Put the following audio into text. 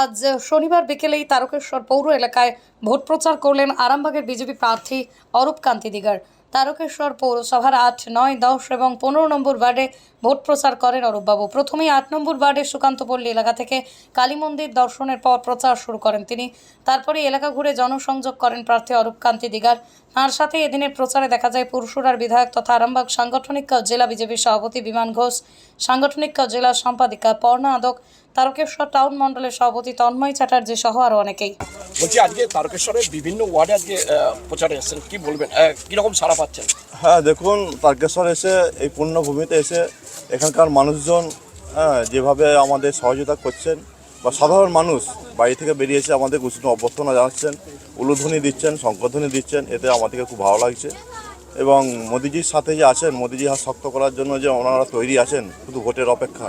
আজ শনিবার বিকেলেই তারকেশ্বর পৌর এলাকায় ভোট প্রচার করলেন আরামবাগের বিজেপি প্রার্থী অরূপ কান্তি দিগার। তারকেশ্বর পৌরসভার আট, নয়, দশ এবং পনেরো নম্বর ওয়ার্ডে ভোট প্রচার করেন অরূপবাবু। প্রথমেই আট নম্বর ওয়ার্ডের সুকান্তপল্লী এলাকা থেকে কালী মন্দির দর্শনের পর প্রচার শুরু করেন তিনি। তারপরে এলাকা ঘুরে জনসংযোগ করেন প্রার্থী অরূপ কান্তি দিগার। তার সাথে এদিনের প্রচারে দেখা যায় পুরুষুরার বিধায়ক তথা আরামবাগ সাংগঠনিক জেলা বিজেপির সভাপতি বিমান ঘোষ, সাংগঠনিক জেলা সম্পাদিকা পর্ণা আদক তারকেশ্বর টাউন মণ্ডলের সভাপতি তন্ময় চ্যাটার্জি সহ আরও অনেকেই। বলছি আজকে তারকেশ্বরের বিভিন্ন ওয়ার্ডে আজকে প্রচারে এসেছেন কি বলবেন? কীরকম সাড়া পাচ্ছেন? হ্যাঁ দেখুন তারকেশ্বর এসে এই পূর্ণভূমিতে এসে এখানকার মানুষজন হ্যাঁ যেভাবে আমাদের সহযোগিতা করছেন বা সাধারণ মানুষ বাড়ি থেকে বেরিয়ে এসে আমাদের উষ্ণ অভ্যর্থনা জানাচ্ছেন উলুধ্বনি দিচ্ছেন শঙ্করধ্বনি দিচ্ছেন এতে আমাদেরকে খুব ভালো লাগছে। এবং মোদিজির সাথে যে আছেন মোদিজি হাত শক্ত করার জন্য যে ওনারা তৈরি আছেন শুধু ভোটের অপেক্ষা